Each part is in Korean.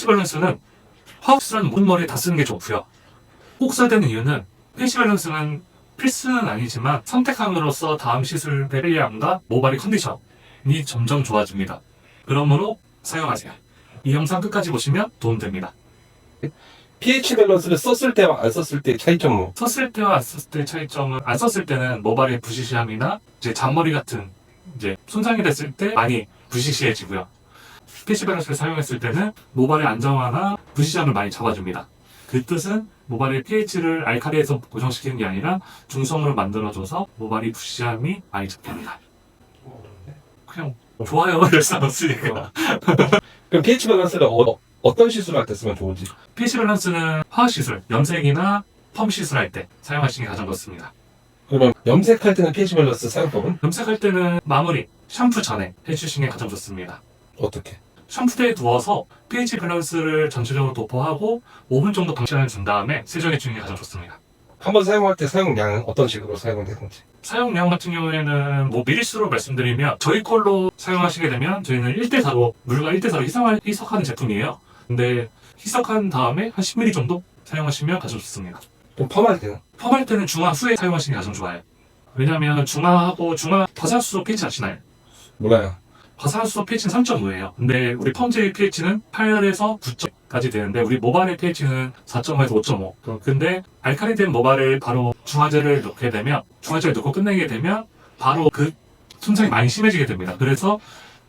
pH 밸런스는 화학수라는 모든 머리에 다 쓰는 게 좋고요. 꼭 써야 되는 이유는 pH 밸런스는 필수는 아니지만 선택함으로써 다음 시술 베릴리암과 모발의 컨디션이 점점 좋아집니다. 그러므로 사용하세요. 이 영상 끝까지 보시면 도움됩니다. pH 밸런스를 썼을 때와 안 썼을 때 차이점 뭐? 썼을 때와 안 썼을 때 차이점은 안 썼을 때는 모발의 부시시함이나 이제 잔머리 같은 이제 손상이 됐을 때 많이 부시시해지고요. pH 밸런스를 사용했을 때는 모발의 안정화나 부시시함을 많이 잡아줍니다. 그 뜻은 모발의 pH를 알칼리에서 고정시키는 게 아니라 중성으로 만들어줘서 모발이 부시시함이 많이 잡힙니다. 그냥 좋아요 수 없으니까. 그럼 pH 밸런스를 어, 어떤 시술할 때 쓰면 좋은지? pH 밸런스는 화학 시술, 염색이나 펌 시술할 때 사용하시는 게 가장 좋습니다. 그러면 염색할 때는 pH 밸런스 사용법은 염색할 때는 마무리, 샴푸 전에 해주시는 게 가장 좋습니다. 어떻게? 샴푸대에 두어서 pH 밸런스를 전체적으로 도포하고 5분 정도 방치를 준 다음에 세정해 주는 게 가장 좋습니다. 한 번 사용할 때 사용량은 어떤 식으로 사용되는지? 사용량 같은 경우에는 뭐 미리수로 말씀드리면 저희 걸로 사용하시게 되면 저희는 1대4로 물과 1대4로 희석하, 희석하는 제품이에요. 근데 희석한 다음에 한 10ml 정도 사용하시면 가장 좋습니다. 좀 펌할 때는? 펌할 때는 중화 후에 사용하시는 게 가장 좋아요. 왜냐하면 중화하고 중화 과산수소 pH 아시나요? 몰라요. 과산수소 pH는 3.5예요. 근데 우리 펌제의 pH는 8에서 9점까지 되는데 우리 모발의 pH는 4.5에서 5.5. 근데 알칼리된 모발을 바로 중화제를 넣게 되면 중화제를 넣고 끝내게 되면 바로 그 손상이 많이 심해지게 됩니다. 그래서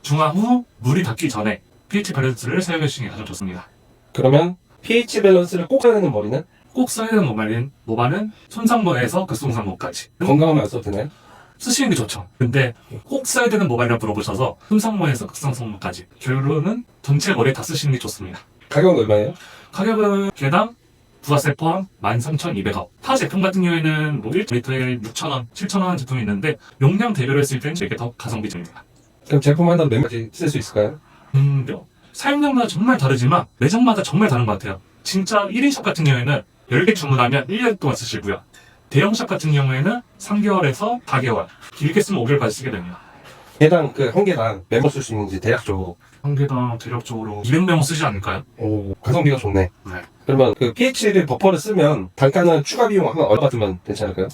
중화 후 물이 닿기 전에 pH 밸런스를 사용해 주시는 게 가장 좋습니다. 그러면 pH 밸런스를 꼭 써야 되는 머리는 꼭 써야 되는 모발은, 모발은 손상모에서 극손상모까지 건강하면 안 써도 되나요? 쓰시는 게 좋죠. 근데 꼭 써야 되는 모발이라 물어보셔서 손상모에서 극상성모까지 결론은 전체 머리에 다 쓰시는 게 좋습니다. 가격은 얼마예요? 가격은 개당 부가세 포함 13,200원. 타 제품 같은 경우에는 뭐 1리터에 6,000원, 7,000원 제품이 있는데 용량 대비로 했을 때는 이게 더 가성비적입니다. 그럼 제품 하나 몇 가지 쓸 수 있을까요? 음, 뭐, 사용량마다 정말 다르지만 매장마다 정말 다른 것 같아요. 진짜 1인샵 같은 경우에는 10개 주문하면 1년 동안 쓰시고요. 대형샵 같은 경우에는 3개월에서 4개월, 길게 쓰면 5개월까지 쓰게 됩니다. 개당 그 한 개당 몇번쓸수 있는지 대략적으로 한 개당 대략적으로 200명 쓰지 않을까요? 오 가성비가 좋네. 네. 그러면 그 pH를 버퍼를 쓰면 단가는 추가 비용 한 얼마 들면 괜찮을까요?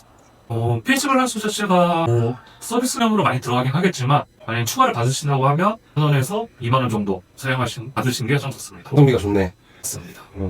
어, pH 밸런스 자체가 뭐 서비스량으로 많이 들어가긴 하겠지만 만약에 추가를 받으신다고 하면 1원에서 2만 원 정도 사용하신 받으신 게 좀 좋습니다. 가성비가 좋네. 맞습니다. 음.